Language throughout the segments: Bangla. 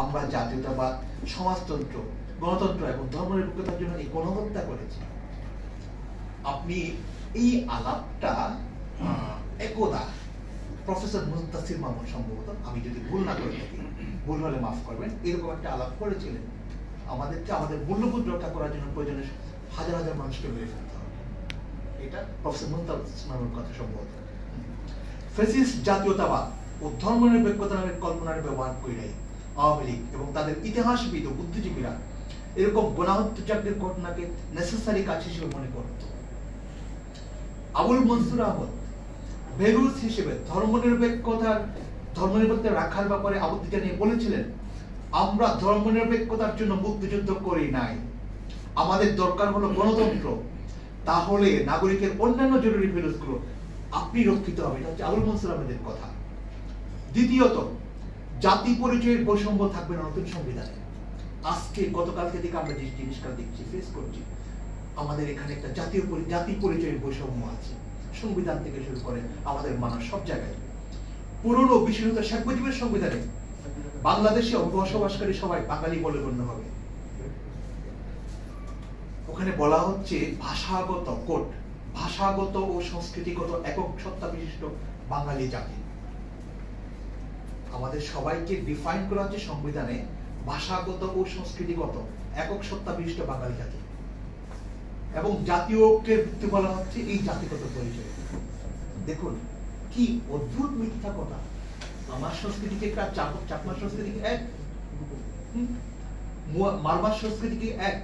আমরা জাতীয়তাবাদ, সমাজতন্ত্র, গণতন্ত্র এবং ধর্মনিরপেক্ষতার জন্য এই গণহত্যা করেছি। আপনি এই আলাপটা একদা প্রফেসর মুস্তাসির মামুন সম্ভবত, আমি যদি ভুল না করে থাকি, ভুল হলে মাফ করবেন, এরকম একটা আলাপ করেছিলেন। আমাদেরকে, আমাদের মূল্যবোধ রক্ষা করার জন্য প্রয়োজনে হাজার হাজার মানুষকে মেরে ফেলতে হবে। এটা প্রফেসর মুস্তাসির কথা সম্ভবত। ফেসিস জাতীয়তাবাদ ও ধর্মনিরপেক্ষতা নামের কল্পনার ব্যবহার কইরাই আওয়ামী লীগ এবং তাদের ইতিহাসবিদ ও বুদ্ধিজীবীরা এরকম গণহত্যাচক্রের ঘটনাকে নেসেসারি কাজ হিসেবে মনে করত। আবুল মনসুর আহমদ ভেলুস হিসেবে ধর্মনিরপেক্ষতার, ধর্মনিরপেক্ষতা রাখার ব্যাপারে আপত্তি জানিয়ে বলেছিলেন, আমরা ধর্মনিরপেক্ষতার জন্য মুক্তিযুদ্ধ করি নাই। আমাদের দরকার হলো গণতন্ত্র। তাহলে নাগরিকের অন্যান্য জরুরি ভ্যালুসগুলো আপনি রক্ষিত হবে। এটা হচ্ছে আবুল মনসুর আহমেদের কথা। দ্বিতীয়ত জাতি পরিচয়ের বৈষম্য থাকবে না নতুন সংবিধানে। আজকে, গতকালকে থেকে আমরা যে জিনিসটা দেখছি ফেস করছি, আমাদের এখানে একটা জাতীয় জাতি পরিচয়ের বৈষম্য আছে। সংবিধান থেকে শুরু করে আমাদের মানব সব জায়গায়। পুরনো বিশেষত শেখ সংবিধানে বাংলাদেশে বসবাসকারী সবাই বাঙালি বলে গণ্য হবে। ওখানে বলা হচ্ছে ভাষাগত কোট ভাষাগত ও সংস্কৃতিগত একক সত্তা বিশিষ্ট বাঙালি জাতি। আমাদের সবাইকে ডিফাইন করা হচ্ছে সংবিধানে ভাষাগত ও সংস্কৃতিগত একক সত্তা বিশিষ্ট বাঙালি জাতি। এবং জাতীয় ঐক্যের ভিত্তি বলা হচ্ছে এই জাতিগত পরিচয়। দেখুন, কি অদ্ভুত মিথ্যা কথা। আমার সংস্কৃতিকে একটা চাপ- চাকমা সংস্কৃতিকে এক মারমার সংস্কৃতিকে এক।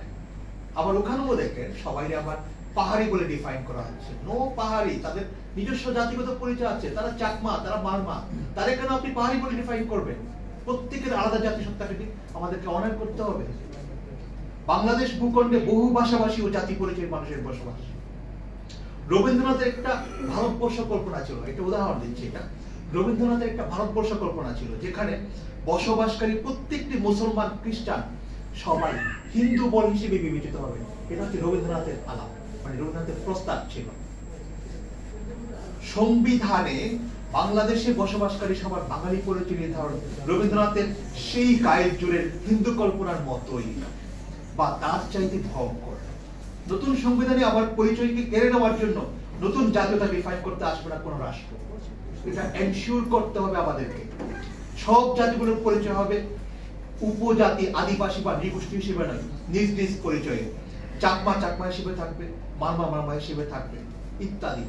আবার ওখানেও দেখেন সবাই আবার পাহাড়ি বলে ডিফাইন করা হচ্ছে। নো পাহাড়ি, তাদের নিজস্ব জাতিগত পরিচয় আছে। তারা চাকমা, তারা মারমা তাদের কেন আপনি পাহাড়ি বলে ডিফাইন করবেন? প্রত্যেকের আলাদা জাতিসত্তাকে আমাদেরকে অনার করতে হবে। বাংলাদেশ ভূখণ্ডে বহু ভাষাভাষী ও জাতি পরিচয় মানুষের বসবাস। রবীন্দ্রনাথের একটা ভারতবর্ষ কল্পনা ছিল। একটা উদাহরণ দিচ্ছি এটা। রবীন্দ্রনাথের একটা ভারতবর্ষ কল্পনা ছিল, যেখানে বসবাসকারী প্রত্যেকটি মুসলমান খ্রিস্টান সবাই হিন্দু বল হিসেবে বিবেচিত হবে। এটা হচ্ছে রবীন্দ্রনাথের আলাপ। মানে রবীন্দ্রনাথের প্রস্তাব ছিল। সংবিধানে বাংলাদেশে বসবাসকারী সবার বাঙালি পরিচয় নির্ধারণ রবীন্দ্রনাথের সেই জোরের হিন্দু কল্পনার মতোই বা তার চাইতে ভয়ঙ্কর। নতুন সংবিধানে আবার পরিচয়কে কেড়ে নেওয়ার জন্য নতুন জাতীয়তা ডিফাইন করতে আসবে না কোনো রাষ্ট্র। এটা এনশিওর করতে হবে আমাদেরকে। সব জাতিগুলোর পরিচয় হবে। উপজাতি, আদিবাসী বা নৃগোষ্ঠী হিসেবে নয়, নিজ নিজ পরিচয়ে। চাকমা চাকমা হিসেবে থাকবে, মারমা মারমা হিসেবে থাকবে, ইত্যাদি।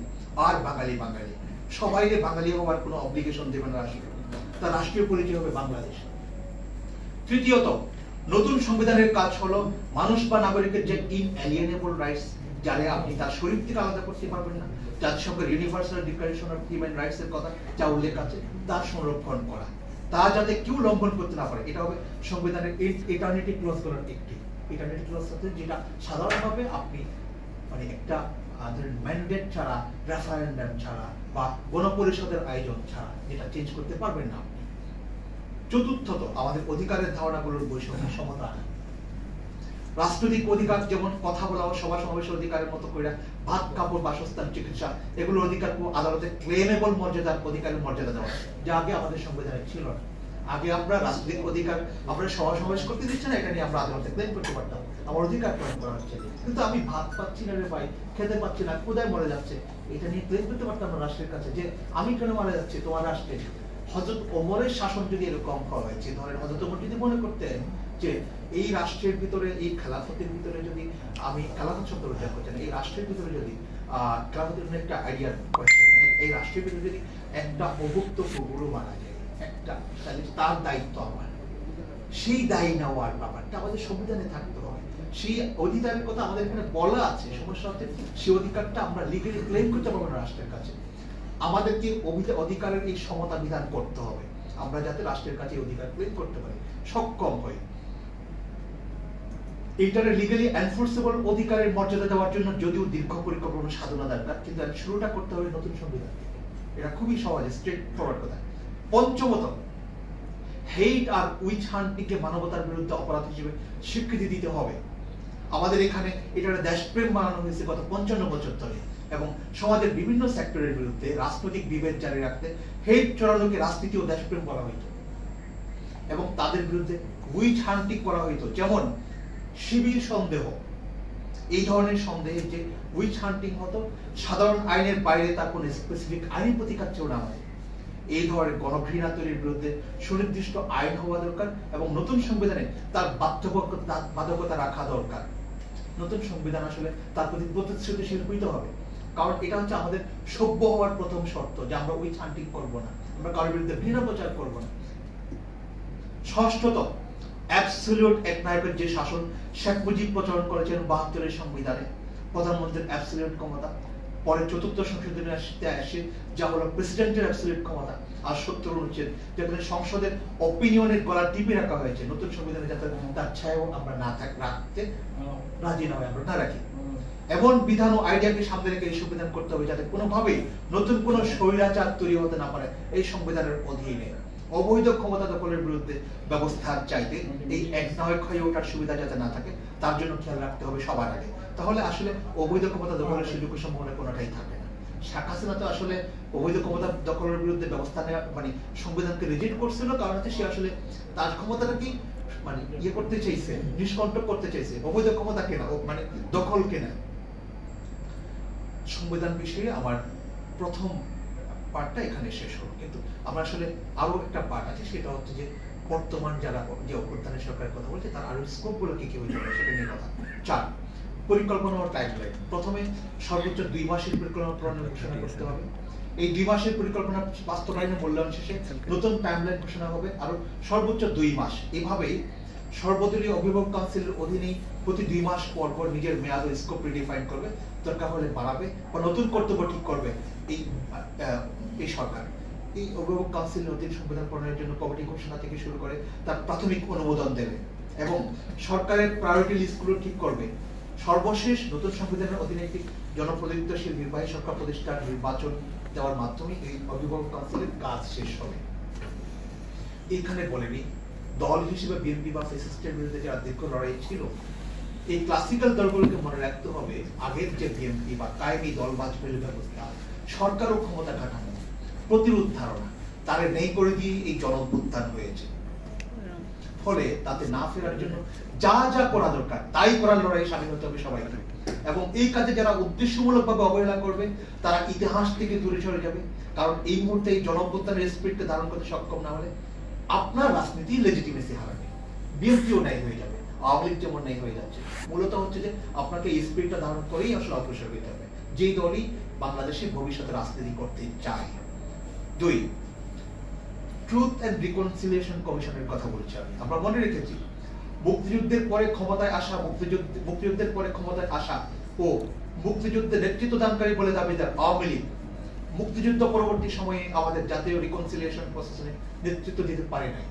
আর বাঙালি বাঙালি। সবাইকে বাঙালি হওয়ার কোনো অব্লিগেশন দেবে না রাষ্ট্র তার রাষ্ট্রীয় পরিচয় হবে বাংলাদেশ। তৃতীয়ত, নতুন সংবিধানের কাজ হলো মানুষ বা নাগরিকের যে ইনএলিয়েনেবল রাইটস যারে আপনি তার শরীর থেকে আলাদা করতে পারবেন না। জাতিসংঘের universal declaration of human rights এর কথা যা উল্লেখ আছে, তার সংরক্ষণ করা। তা যাতে কেউ লঙ্ঘন করতে না পারে, এটা হবে সংবিধানের ইটার্নিটি ক্লোজ করার একটি হচ্ছে যেটা সাধারণভাবে আপনি মানে একটা ম্যান্ডেট ছাড়া রেফারেন্ডাম ছাড়া বা গণপরিষদের আয়োজন ছাড়া চেঞ্জ করতে পারবেন না আপনি। চতুর্থত, আমাদের অধিকারের ধারণাগুলোর বৈষম্য সমতা। রাজনৈতিক অধিকার যেমন কথা বলা সভা সমাবেশের অধিকারের মতো করে ভাত, কাপড়, বাসস্থান, চিকিৎসা, এগুলোর অধিকার আদালতে ক্লেমেবল মর্যাদার অধিকারের মর্যাদা দেওয়া যা আগে আমাদের সংবিধানে ছিল না। আগে আমরা রাজনৈতিক অধিকার সভা সমাবেশ করতে দিচ্ছি না, এটা নিয়ে আমরা আদালতে ক্লেম করতে পারতাম। আমার অধিকার প্রয়োগ করা হচ্ছে। কিন্তু আমি ভাত পাচ্ছি না রে ভাই, খেতে পাচ্ছি না, কোথায় মরে যাচ্ছে? এটা নিয়ে ক্লেম করতে পারতাম না রাষ্ট্রের কাছে যে, আমি কেন মারা যাচ্ছি? তোমার রাষ্ট্রে হজরত ওমরের শাসন যদি এরকম করা হয়েছে ধরেন হজরত ওমর যদি মনে করতেন যে, এই রাষ্ট্রের ভিতরে, এই খেলাফতের ভিতরে যদি আমি, খেলাফত শব্দ উল্লেখ করছেন এই রাষ্ট্রের ভিতরে যদি খেলাফতের একটা আইডিয়া এই রাষ্ট্রের ভিতরে যদি একটা অভুক্ত প্রভুরু মারা যায় একটা, তাহলে তার দায়িত্ব আমার। সেই দায়ী নেওয়ার ব্যাপারটা আমাদের সংবিধানে থাকতে হবে। সেই অধিকারের কথা আমাদের এখানে বলা আছে, সমস্যা হচ্ছে সেই অধিকারটা আমরা লিগালি ক্লেম করতে পারব না রাষ্ট্রের কাছে। আমাদেরকে অধিকারের এই সমতা বিধান করতে হবে। আমরা যাতে রাষ্ট্রের কাছে অধিকার ক্লেম করতে পারি, সক্ষম হই। এইটার লিগালি এনফোর্সেবল অধিকারের মর্যাদা দেওয়ার জন্য যদিও দীর্ঘ পরিকল্পনা সাধনা দরকার, কিন্তু শুরুটা করতে হবে নতুন সংবিধান এটা খুবই সহজ স্ট্রেট ফরওয়ার্ড কথা। পঞ্চমত হেইট আর উইচ হান্টিংকে মানবতার বিরুদ্ধে অপরাধ হিসেবে স্বীকৃতি দিতে হবে। আমাদের এখানে এটার দেশপ্রেম বানানো হয়েছে গত পঞ্চান্ন বছর ধরে এবং সমাজের বিভিন্ন সেক্টরের বিরুদ্ধে রাজনৈতিক বিভেদ জারি রাখতে হেট চড়ানোকে রাজনীতি ও দেশপ্রেম বলা হইত। এবং তাদের বিরুদ্ধে উইচ হান্টিং করা হইত। যেমন শিবির সন্দেহ। এই ধরনের সন্দেহে যে উইচ হান্টিং হতো, সাধারণ আইনের বাইরে তার কোনো স্পেসিফিক আইনি প্রতিকার ছিল না আমাদের। এই ধরনের গণঘৃণা তৈরির বিরুদ্ধে সুনির্দিষ্ট আইন হওয়া দরকার এবং নতুন সংবিধানে তার বাধ্যবাধকতা রাখা দরকার। নতুন সংবিধান আসলে তার প্রতি প্রতিশ্রুতিশীল হইতে হবে। কারণ এটা হচ্ছে আমাদের সভ্য হওয়ার প্রথম শর্ত যে আমরা উইচ হান্টিং করব না। আমরা কারোর বিরুদ্ধে ঘৃণা প্রচার করব না। ষষ্ঠত অ্যাবসলিউট একনায়কের যে শাসন শেখ মুজিব প্রচলন করেছেন বাহাত্তরের সংবিধানে। প্রধানমন্ত্রীর অ্যাবসলিউট ক্ষমতা। পরে চতুর্থ সংশোধনী আসে যা হলো প্রেসিডেন্টের অ্যাবসলিউট ক্ষমতা আর সত্তর অনুচ্ছেদ, যেখানে সংসদের অপিনিয়নের গলা টিপে রাখা হয়েছে, নতুন সংবিধানে যাতে তার ছায়াও আমরা না থাক, রাখতে রাজি না হয় আমরা না রাখি। এমন বিধান ও আইডিয়াকে সামনে রেখে এই সংবিধান করতে হবে, যাতে কোনোভাবেই নতুন কোনো স্বৈরাচার তৈরি হতে না পারে, এই সংবিধানের অধীনে। অবৈধ ক্ষমতা দখলের বিরুদ্ধে ব্যবস্থার চাইতে এই একনায়ক হয়ে ওঠার সুবিধা যাতে না থাকে, তার জন্য খেয়াল রাখতে হবে সবার আগে। তাহলে আসলে অবৈধ ক্ষমতা দখলের সুযোগ সম্ভাবনা কোনোটাই থাকে না। হাসিনা তো আসলে অবৈধ ক্ষমতা দখলের বিরুদ্ধে ব্যবস্থা নেওয়া মানে সংবিধানকে রিজেক্ট করছিল, কারণ হচ্ছে সে আসলে তার ক্ষমতাটাকে মানে ইয়ে করতে চাইছে, নিষ্কণ্টক করতে চাইছে, অবৈধ ক্ষমতা কেনা মানে দখল কেনা। সংবিধান বিষয়ে আমার প্রথম পার্টটা এখানে শেষ হলো। কিন্তু আমার আসলে আরও একটা পার্ট আছে, সেটা হচ্ছে যে বর্তমান যারা যে অভ্যুত্থানের সরকারের কথা বলছে, তার আরও স্কোপগুলো কি কি হয়েছে সেটা নিয়ে কথা। চার, পরিকল্পনা ও টাইমলাইন প্রথমে সর্বোচ্চ দুই মাসের পরিকল্পনা প্রণয়ন ঘোষণা করতে হবে। এই দুই মাসের পরিকল্পনা বাস্তবায়নে মূল্যায়ন শেষে নতুন টাইমলাইন ঘোষণা হবে। আরও সর্বোচ্চ দুই মাস। এভাবেই সর্বদলীয় অভিভাবক কাউন্সিলের অধীনেই প্রতি দুই মাস পর পর নিজের মেয়াদ ও স্কোপ রিডিফাইন করবে, দরকার হলে বাড়াবে বা নতুন কর্তব্য ঠিক করবে এই এই সরকার। এই অভিভাবক কাউন্সিলের অধীন সংবিধান প্রণয়নের জন্য কমিটি ঘোষণা থেকে শুরু করে তার প্রাথমিক অনুমোদন দেবে এবং সরকারের প্রায়োরিটি লিস্টগুলো ঠিক করবে। সর্বশেষ নতুন সংবিধানের অধীনে একটি জনপ্রতিনিধিত্বশীল নির্বাহী সরকার প্রতিষ্ঠার নির্বাচন দেওয়ার মাধ্যমে এই অভিভাবক কাউন্সিলের কাজ শেষ হবে। এখানে বলেনি, দল হিসেবে বিএনপি বা ফেসিস্টের বিরুদ্ধে লড়াই ছিল এই ক্লাসিক্যাল দলগুলোকে মনে রাখতে হবে, আগের যে বিএনপি বা কায়েমি দল বাজপেয়ীর ব্যবস্থা সরকার ও ক্ষমতা কাঠামো, প্রতিরোধ ধারণা, তারে নেই করে দিয়ে এই জনঅভ্যুত্থান হয়েছে। ফলে তাতে না ফেরার জন্য যা যা করা দরকার, তাই করার লড়াই সামিল হতে হবে সবাইকে। এবং এই কাজে যারা উদ্দেশ্যমূলকভাবে অবহেলা করবে, তারা ইতিহাস থেকে দূরে সরে যাবে। কারণ এই মুহূর্তে এই জনঅভ্যুত্থানের স্পিরিটকে ধারণ করতে সক্ষম না হলে আপনার রাজনীতি লেজিটিমেসি হারাবে। বিএনপিও ন্যায় হয়ে যাবে। আওয়ামী যেমন ন্যায় হয়ে যাচ্ছে। মূলত হচ্ছে যে আপনাকে এই ধারণ করেই আসলে অগ্রসর হতে হবে। যেই দলই বাংলাদেশের ভবিষ্যতে রাজনীতি করতে চায়। দুই ট্রুথ এন্ড রিকনসিলিয়েশন কমিশনের কথা বলছি আমি। আমরা মনে রেখেছি, মুক্তিযুদ্ধের পরে ক্ষমতায় আসা, মুক্তিযুদ্ধ মুক্তিযুদ্ধের পরে ক্ষমতায় আসা ও মুক্তিযুদ্ধে নেতৃত্ব দানকারী বলে দাবিদার আওয়ামী লীগ, মুক্তিযুদ্ধ পরবর্তী সময়ে আমাদের জাতীয় রিকনসিলিয়েশন প্রসেসে নেতৃত্ব দিতে পারে নাই।